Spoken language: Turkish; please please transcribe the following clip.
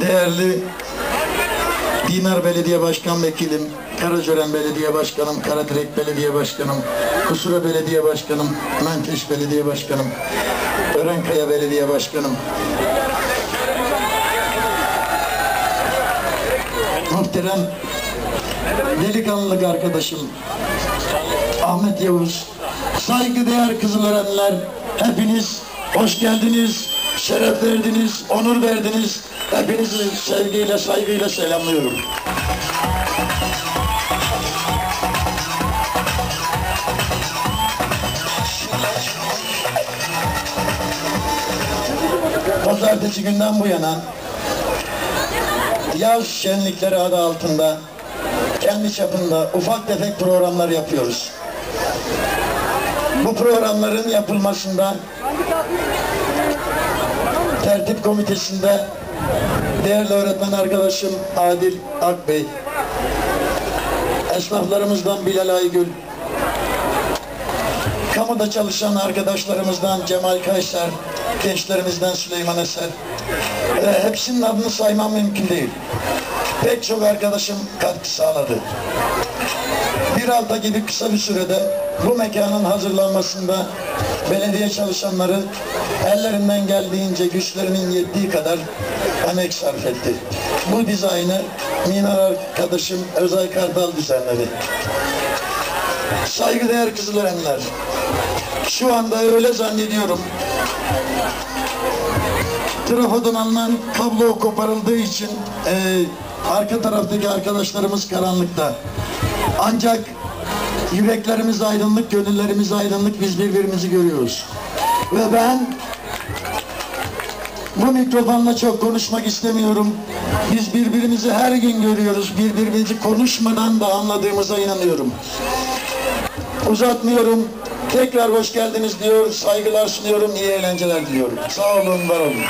değerli Dinar Belediye Başkan Vekilim, Karacören Belediye Başkanım, Karadirek Belediye Başkanım, Kusura Belediye Başkanım, Menteş Belediye Başkanım, Örenkaya Belediye Başkanım, muhterem delikanlılık arkadaşım Ahmet Yavuz, saygıdeğer kızılörenler, hepiniz hoş geldiniz, şeref verdiniz, onur verdiniz. Hepinizi sevgiyle, saygıyla selamlıyorum. Pazartesi günden bu yana yaz şenlikleri adı altında kendi çapında ufak tefek programlar yapıyoruz. Bu programların yapılmasında tertip komitesinde değerli öğretmen arkadaşım Adil Akbey, esnaflarımızdan Bilal Aygül, kamuda çalışan arkadaşlarımızdan Cemal Kayser, gençlerimizden Süleyman Eser, ve hepsinin adını saymam mümkün değil. Pek çok arkadaşım katkı sağladı. Bir hafta gibi kısa bir sürede bu mekanın hazırlanmasında belediye çalışanları ellerinden geldiğince güçlerinin yettiği kadar emek sarf etti. Bu dizaynı mimar arkadaşım Özay Kartal düzenledi. Saygıdeğer kızılerenler, şu anda öyle zannediyorum trafodan alınan kablo koparıldığı için e, arka taraftaki arkadaşlarımız karanlıkta. Ancak yüreklerimiz aydınlık, gönüllerimiz aydınlık, biz birbirimizi görüyoruz. Ve ben bu mikrofonla çok konuşmak istemiyorum. Biz birbirimizi her gün görüyoruz. Birbirimizi konuşmadan da anladığımıza inanıyorum. Uzatmıyorum. Tekrar hoş geldiniz diyor. Saygılar sunuyorum. İyi eğlenceler diliyorum. Sağ olun, var olun.